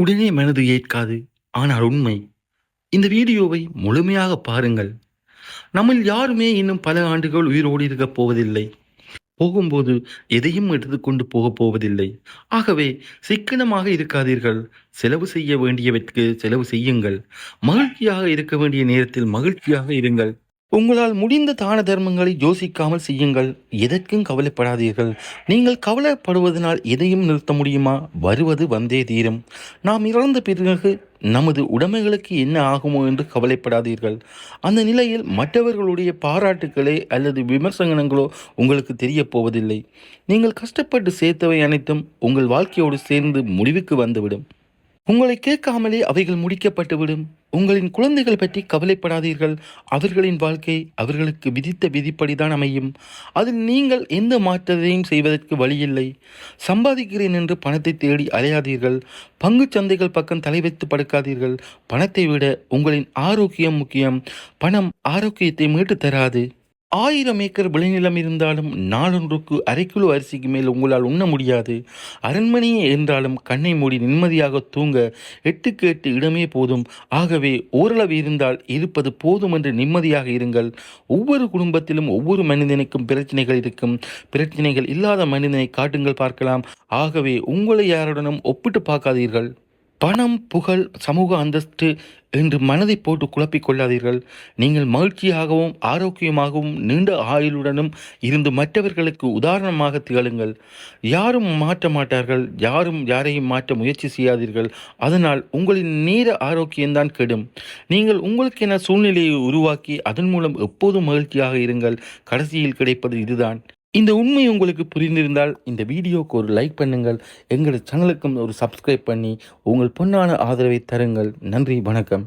உடனே மனது ஏற்காது. ஆனால் உண்மை இந்த வீடியோவை முழுமையாக பாருங்கள். நம்மில் யாருமே இன்னும் பல ஆண்டுகள் உயிரோடு இருக்கப் போவதில்லை. போகும்போது எதையும் எடுத்துக்கொண்டு போகப் போவதில்லை. ஆகவே சிக்கனமாக இருக்காதீர்கள். செலவு செய்ய வேண்டியவற்றுக்கு செலவு செய்யுங்கள். மகிழ்ச்சியாக இருக்க வேண்டிய நேரத்தில் மகிழ்ச்சியாக இருங்கள். உங்களால் முடிந்த தான தர்மங்களை யோசிக்காமல் செய்யுங்கள். எதற்கும் கவலைப்படாதீர்கள். நீங்கள் கவலைப்படுவதனால் எதையும் நிறுத்த முடியுமா? வருவது வந்தே தீரும். நாம் இறந்த பிறகு நமது உடைமைகளுக்கு என்ன ஆகுமோ என்று கவலைப்படாதீர்கள். அந்த நிலையில் மற்றவர்களுடைய பாராட்டுக்களே அல்லது விமர்சனங்களோ உங்களுக்கு தெரிய போவதில்லை. நீங்கள் கஷ்டப்பட்டு சேர்த்தவை அனைத்தும் உங்கள் வாழ்க்கையோடு சேர்ந்து முடிவுக்கு வந்துவிடும். உங்களை கேட்காமலே அவைகள் முடிக்கப்பட்டுவிடும். உங்களின் குழந்தைகள் பற்றி கவலைப்படாதீர்கள். அவர்களின் வாழ்க்கை அவர்களுக்கு விதித்த விதிப்படிதான் அமையும். அதில் நீங்கள் எந்த மாற்றத்தையும் செய்வதற்கு வழியில்லை. சம்பாதிக்கிறேன் என்று பணத்தை தேடி அலையாதீர்கள். பங்குச் சந்தைகள் பக்கம் தலை வைத்து படுக்காதீர்கள். பணத்தை விட உங்களின் ஆரோக்கியம் முக்கியம். பணம் ஆரோக்கியத்தை மீட்டு தராது. ஆயிரம் ஏக்கர் விளைநிலம் இருந்தாலும் நாளொன்றுக்கு அரை கிலோ அரிசிக்கு மேல் உங்களால் உண்ண முடியாது. அரண்மனையே என்றாலும் கண்ணை மூடி நிம்மதியாக தூங்க எட்டுக்கு எட்டு இடமே போதும். ஆகவே ஓரளவு இருந்தால் இருப்பது போதும் என்று நிம்மதியாக இருங்கள். ஒவ்வொரு குடும்பத்திலும் ஒவ்வொரு மனிதனுக்கும் பிரச்சனைகள் இருக்கும். பிரச்சனைகள் இல்லாத மனிதனை காட்டுங்கள் பார்க்கலாம். ஆகவே உங்களை யாருடனும் ஒப்பிட்டு பார்க்காதீர்கள். பணம் புகழ் சமூக அந்தஸ்து என்று மனதை போட்டு குழப்பிக் கொள்ளாதீர்கள். நீங்கள் மகிழ்ச்சியாகவும் ஆரோக்கியமாகவும் நீண்ட ஆயுளுடனும் இருந்து மற்றவர்களுக்கு உதாரணமாக திகழுங்கள். யாரும் மாற்ற மாட்டார்கள். யாரும் யாரையும் மாற்ற முயற்சி செய்யாதீர்கள். அதனால் உங்களின் நீர ஆரோக்கியம்தான் கெடும். நீங்கள் உங்களுக்கென சூழ்நிலையை உருவாக்கி அதன் மூலம் எப்போதும் மகிழ்ச்சியாக இருங்கள். கடைசியில் கிடைப்பது இதுதான். இந்த உண்மை உங்களுக்கு புரிந்திருந்தால் இந்த வீடியோவுக்கு ஒரு லைக் பண்ணுங்கள். எங்களோட சேனலுக்கும் ஒரு சப்ஸ்கிரைப் பண்ணி உங்கள் பொன்னான ஆதரவை தருங்கள். நன்றி வணக்கம்.